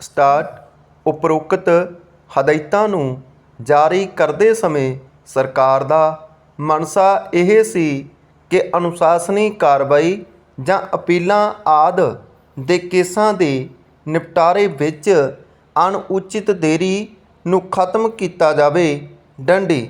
Start ਉਪਰੋਕਤ ਹਦਾਇਤਾਂ ਨੂੰ ਜਾਰੀ ਕਰਦੇ ਸਮੇਂ ਸਰਕਾਰ ਦਾ ਮਨਸਾ ਇਹ ਸੀ ਕਿ ਅਨੁਸ਼ਾਸਨੀ ਕਾਰਵਾਈ ਜਾਂ ਅਪੀਲਾਂ ਆਦਿ ਦੇ ਕੇਸਾਂ ਦੇ ਨਿਪਟਾਰੇ ਵਿੱਚ ਅਣਉਚਿਤ ਦੇਰੀ ਨੂੰ ਖਤਮ ਕੀਤਾ ਜਾਵੇ। ਡੰਡੀ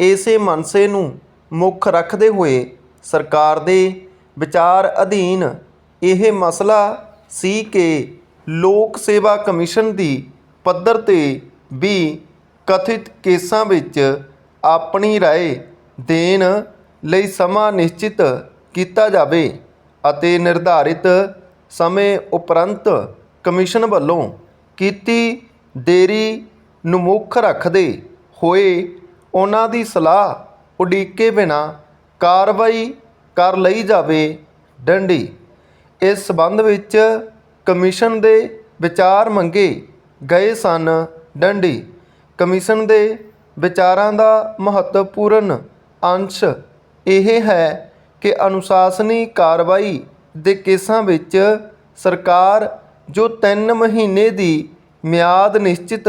ਇਸੇ ਮਨਸੇ ਨੂੰ ਮੁੱਖ ਰੱਖਦੇ ਹੋਏ ਸਰਕਾਰ ਦੇ ਵਿਚਾਰ ਅਧੀਨ ਇਹ ਮਸਲਾ ਸੀ ਕਿ ਲੋਕ ਸੇਵਾ ਕਮਿਸ਼ਨ ਦੀ ਪੱਧਰ ਤੇ ਵੀ ਕਥਿਤ ਕੇਸਾਂ ਵਿੱਚ ਆਪਣੀ ਰਾਏ ਦੇਣ ਲਈ ਸਮਾਂ ਨਿਸ਼ਚਿਤ ਕੀਤਾ ਜਾਵੇ ਅਤੇ ਨਿਰਧਾਰਿਤ ਸਮੇਂ ਉਪਰੰਤ ਕਮਿਸ਼ਨ ਵੱਲੋਂ ਕੀਤੀ ਦੇਰੀ ਨੂੰ ਮੁੱਖ ਰੱਖਦੇ ਹੋਏ ਉਹਨਾਂ ਦੀ ਸਲਾਹ ਉਡੀਕੇ ਬਿਨਾ ਕਾਰਵਾਈ ਕਰ ਲਈ ਜਾਵੇ। ਡੰਡੀ। ਇਸ ਸੰਬੰਧ ਵਿੱਚ ਕਮਿਸ਼ਨ ਦੇ ਵਿਚਾਰ ਮੰਗੇ ਗਏ ਸਨ ਡੰਡੀ। ਕਮਿਸ਼ਨ ਦੇ ਵਿਚਾਰਾਂ ਦਾ ਮਹੱਤਵਪੂਰਨ ਅੰਸ਼ ਇਹ ਹੈ ਕਿ ਅਨੁਸ਼ਾਸਨੀ ਕਾਰਵਾਈ ਦੇ ਕੇਸਾਂ ਵਿੱਚ ਸਰਕਾਰ ਜੋ 3 ਮਹੀਨੇ ਦੀ ਮਿਆਦ ਨਿਸ਼ਚਿਤ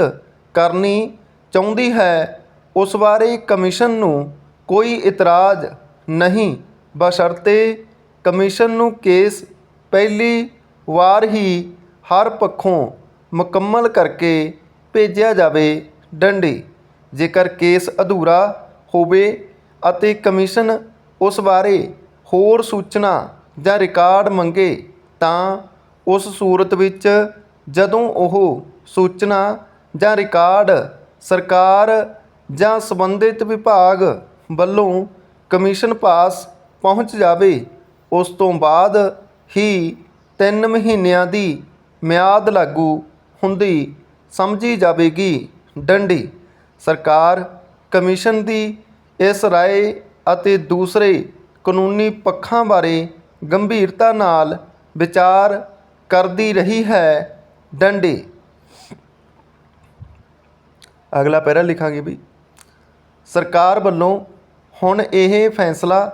ਕਰਨੀ ਚਾਹੁੰਦੀ ਹੈ, ਉਸ ਬਾਰੇ ਕਮਿਸ਼ਨ ਨੂੰ ਕੋਈ ਇਤਰਾਜ਼ ਨਹੀਂ। ਬਸ਼ਰਤੇ ਕਮਿਸ਼ਨ ਨੂੰ ਕੇਸ ਪਹਿਲੀ ਵਾਰ ਹੀ ਹਰ ਪੱਖੋਂ ਮੁਕੰਮਲ ਕਰਕੇ ਭੇਜਿਆ ਜਾਵੇ ਡੰਡੀ। ਜੇਕਰ ਕੇਸ ਅਧੂਰਾ ਹੋਵੇ ਅਤੇ ਕਮਿਸ਼ਨ ਉਸ ਬਾਰੇ ਹੋਰ ਸੂਚਨਾ ਜਾਂ ਰਿਕਾਰਡ ਮੰਗੇ, ਤਾਂ ਉਸ ਸੂਰਤ ਵਿੱਚ ਜਦੋਂ ਉਹ ਸੂਚਨਾ ਜਾਂ ਰਿਕਾਰਡ ਸਰਕਾਰ ਜਾਂ ਸੰਬੰਧਿਤ ਵਿਭਾਗ ਵੱਲੋਂ ਕਮਿਸ਼ਨ ਪਾਸ ਪਹੁੰਚ ਜਾਵੇ, ਉਸ ਤੋਂ ਬਾਅਦ ਹੀ ਤਿੰਨ ਮਹੀਨਿਆਂ ਦੀ ਮਿਆਦ ਲਾਗੂ ਹੁੰਦੀ ਸਮਝੀ ਜਾਵੇਗੀ। ਡੰਡੀ, ਸਰਕਾਰ, ਕਮਿਸ਼ਨ ਦੀ ਇਸ ਰਾਏ ਅਤੇ ਦੂਸਰੇ ਕਾਨੂੰਨੀ ਪੱਖਾਂ ਬਾਰੇ ਗੰਭੀਰਤਾ ਨਾਲ ਵਿਚਾਰ ਕਰਦੀ ਰਹੀ ਹੈ ਡੰਡੀ। ਅਗਲਾ ਪੈਰਾ ਲਿਖਾਂਗੇ ਵੀ ਸਰਕਾਰ ਵੱਲੋਂ ਹੁਣ ਇਹ ਫੈਸਲਾ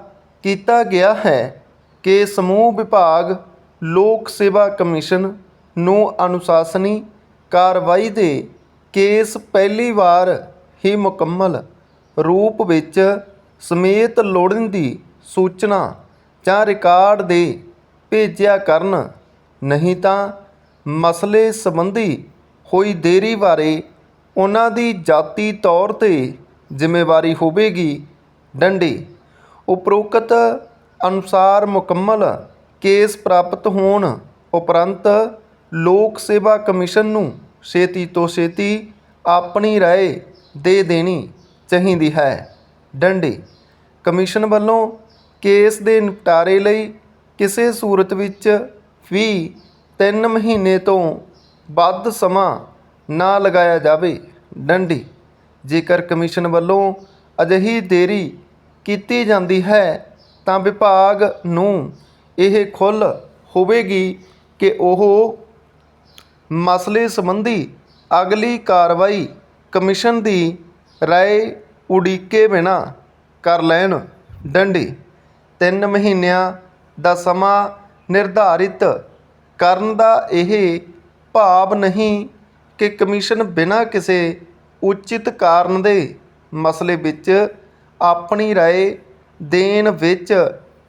ਕੀਤਾ ਗਿਆ ਹੈ ਕਿ ਸਮੂਹ ਵਿਭਾਗ ਲੋਕ ਸੇਵਾ ਕਮਿਸ਼ਨ ਨੂੰ ਅਨੁਸ਼ਾਸਨੀ ਕਾਰਵਾਈ ਦੇ ਕੇਸ ਪਹਿਲੀ ਵਾਰ ਹੀ ਮੁਕੰਮਲ ਰੂਪ ਵਿੱਚ ਸਮੇਤ ਲੋੜੀਂਦੀ ਸੂਚਨਾ ਜਾਂ ਰਿਕਾਰਡ ਦੇ ਭੇਜਿਆ ਕਰਨ। ਨਹੀਂ ਤਾਂ ਮਸਲੇ ਸੰਬੰਧੀ ਹੋਈ ਦੇਰੀ ਬਾਰੇ ਉਹਨਾਂ ਦੀ ਜਾਤੀ ਤੌਰ ਤੇ ਜ਼ਿੰਮੇਵਾਰੀ ਹੋਵੇਗੀ। ਡੰਡੇ। ਉਪਰੋਕਤ ਅਨੁਸਾਰ ਮੁਕੰਮਲ ਕੇਸ ਪ੍ਰਾਪਤ ਹੋਣ ਉਪਰੰਤ ਲੋਕ ਸੇਵਾ ਕਮਿਸ਼ਨ ਨੂੰ ਛੇਤੀ ਤੋਂ ਛੇਤੀ ਆਪਣੀ ਰਾਏ ਦੇ ਦੇਣੀ ਚਾਹੀਦੀ ਹੈ। ਡੰਡੀ, ਕਮਿਸ਼ਨ ਵੱਲੋਂ ਕੇਸ ਦੇ ਨਿਪਟਾਰੇ ਲਈ ਕਿਸੇ ਸੂਰਤ ਵਿੱਚ ਵੀ 3 ਮਹੀਨੇ ਤੋਂ ਵੱਧ ਸਮਾਂ ਨਾ ਲਗਾਇਆ ਜਾਵੇ। ਡੰਡੀ, ਜੇਕਰ ਕਮਿਸ਼ਨ ਵੱਲੋਂ ਅਜਿਹੀ ਦੇਰੀ ਕੀਤੀ ਜਾਂਦੀ ਹੈ ਤਾਂ ਵਿਭਾਗ ਨੂੰ ਇਹ ਖੁੱਲ ਹੋਵੇਗੀ ਕਿ ਉਹ ਮਸਲੇ ਸੰਬੰਧੀ ਅਗਲੀ ਕਾਰਵਾਈ ਕਮਿਸ਼ਨ ਦੀ ਰਾਏ ਉਡੀਕੇ ਬਿਨਾਂ ਕਰ ਲੈਣ। ਡੰਡੀ, ਤਿੰਨ ਮਹੀਨਿਆਂ ਦਾ ਸਮਾਂ ਨਿਰਧਾਰਿਤ ਕਰਨ ਦਾ ਇਹ ਭਾਵ ਨਹੀਂ ਕਿ ਕਮਿਸ਼ਨ ਬਿਨਾਂ ਕਿਸੇ ਉਚਿਤ ਕਾਰਨ ਦੇ ਮਸਲੇ ਵਿੱਚ ਆਪਣੀ ਰਾਏ ਦੇਣ ਵਿੱਚ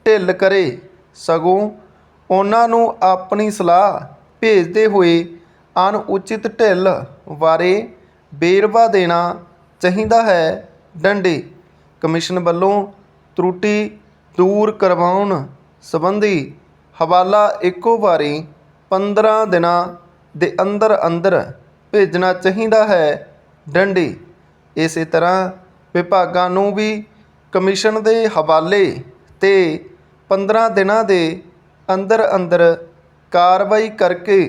ਢਿੱਲ ਕਰੇ। ਸਗੋਂ ਉਹਨਾਂ ਨੂੰ ਆਪਣੀ ਸਲਾਹ ਭੇਜਦੇ ਹੋਏ ਅਣਉਚਿਤ ਢਿੱਲ ਬਾਰੇ ਵੇਰਵਾ ਦੇਣਾ ਚਾਹੀਦਾ ਹੈ। ਡੰਡੀ ਕਮਿਸ਼ਨ ਵੱਲੋਂ ਤਰੁੱਟੀ ਦੂਰ ਕਰਵਾਉਣ ਸੰਬੰਧੀ ਹਵਾਲਾ ਇੱਕੋ ਵਾਰੀ 15 ਦਿਨਾਂ ਦੇ ਅੰਦਰ ਅੰਦਰ ਭੇਜਣਾ ਚਾਹੀਦਾ ਹੈ। ਡੰਡੀ ਇਸੇ ਤਰ੍ਹਾਂ ਵਿਭਾਗਾਂ ਨੂੰ ਵੀ ਕਮਿਸ਼ਨ ਦੇ ਹਵਾਲੇ ਤੇ 15 ਦਿਨਾਂ ਦੇ ਅੰਦਰ ਅੰਦਰ ਕਾਰਵਾਈ ਕਰਕੇ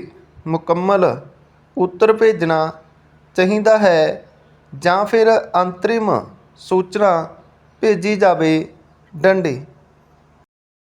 ਮੁਕੰਮਲ ਉੱਤਰ ਭੇਜਣਾ ਚਾਹੀਦਾ ਹੈ ਜਾਂ ਫਿਰ ਅੰਤਰਿਮ ਸੂਚਨਾ ਭੇਜੀ ਜਾਵੇ ਡੰਡੀ।